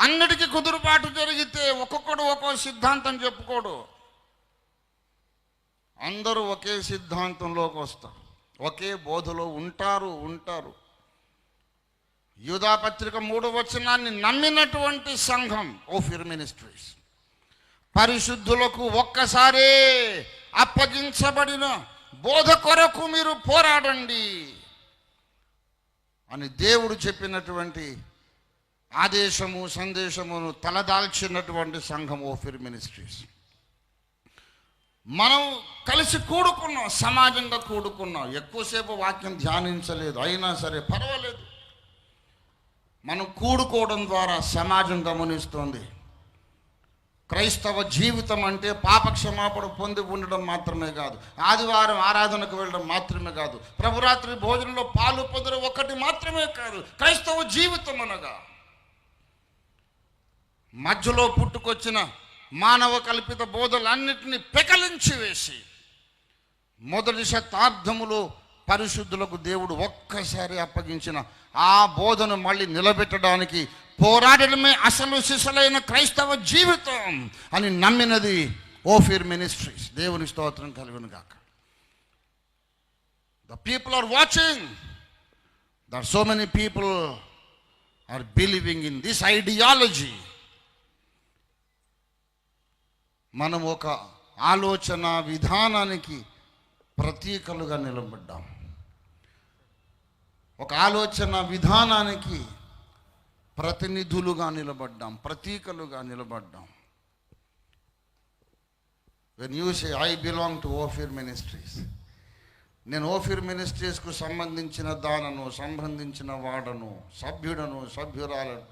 అన్నిటికీ కుదురుబాటు జరిగితే ఒక్కొక్కడు ఒక్కో సిద్ధాంతం చెప్పుకోడు. అందరూ ఒకే సిద్ధాంతంలోకి వస్తారు. ఒకే బోధలో ఉంటారు ఉంటారు. యూధాపత్రిక మూడు వచనాన్ని నమ్మినటువంటి సంఘం ఓఫిర్ మినిస్ట్రీస్. పరిశుద్ధులకు ఒక్కసారే అప్పగించబడిన బోధ కొరకు మీరు పోరాడండి అని దేవుడు చెప్పినటువంటి ఆదేశము సందేశమును తలదాల్చినటువంటి సంఘం ఓఫిర్ మినిస్ట్రీస్ మనం కలిసి కూడుకున్నాం సమాజంగా కూడుకున్నాం. ఎక్కువసేపు వాక్యం ధ్యానించలేదు అయినా సరే పర్వాలేదు. మనం కూడుకోవడం ద్వారా సమాజం గమనిస్తోంది. క్రైస్తవ జీవితం అంటే పాప క్షమాపణ పొంది ఉండడం మాత్రమే కాదు ఆదివారం ఆరాధనకు వెళ్ళడం మాత్రమే కాదు ప్రభురాత్రి భోజనంలో పాలు పొందడం ఒకటి మాత్రమే కాదు క్రైస్తవ జీవితం అనగా. మధ్యలో పుట్టుకొచ్చిన మానవ కల్పిత బోధలన్నిటినీ పెకలించి వేసి మొదటి శతాబ్దములో పరిశుద్ధులకు దేవుడు ఒక్కసారి అప్పగించిన ఆ బోధను మళ్ళీ నిలబెట్టడానికి పోరాడడమే అసలు సిసలైన క్రైస్తవ జీవితం అని నమ్మినది ఓఫీర్ మినిస్ట్రీస్. దేవుని స్తోత్రం కలిగిన గాక the people are watching there so many people are believing in this ideology మనం ఒక ఆలోచన విధానానికి ప్రతీకలుగా నిలబడ్డాం. ఒక ఆలోచన విధానానికి ప్రతినిధులుగా నిలబడ్డాం ప్రతీకలుగా నిలబడ్డాం. When you say I belong to Ophir ministries నేను ఓఫిర్ మినిస్ట్రీస్కు సంబంధించిన దానను సంబంధించిన వాడను సభ్యుడను సభ్యురాలను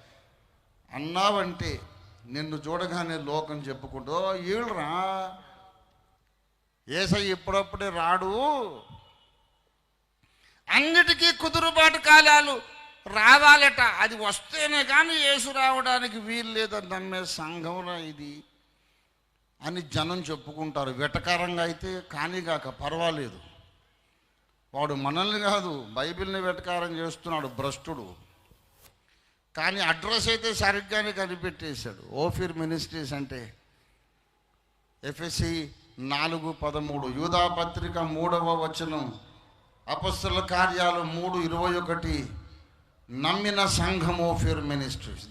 అన్నావంటే నిన్ను చూడగానే లోకం చెప్పుకుంటూ "ఓ, ఈళ్ళరా. ఏసై ఇప్పుడప్పుడే రాడు. అన్నిటికీ కుదురుబాటు కాలాలు రావాలట. అది వస్తేనే కానీ యేసు రావడానికి వీలు లేదని నమ్మే సంఘంలో ఇది. అని జనం చెప్పుకుంటారు. వెటకారంగా అయితే కానిగాక పర్వాలేదు. వాడు మనల్ని కాదు బైబిల్ని వెటకారం చేస్తున్నాడు భ్రష్టుడు. కానీ అడ్రస్ అయితే సరిగ్గానే కనిపెట్టేశాడు. ఓఫిర్ మినిస్ట్రీస్ అంటే ఎఫ్ఎస్సి నాలుగు పదమూడు యూదా పత్రిక మూడవ వచనం అపస్తుల కార్యాలు మూడు ఇరవై ఒకటి నమ్మిన సంఘం ఓఫిర్ మినిస్ట్రీస్.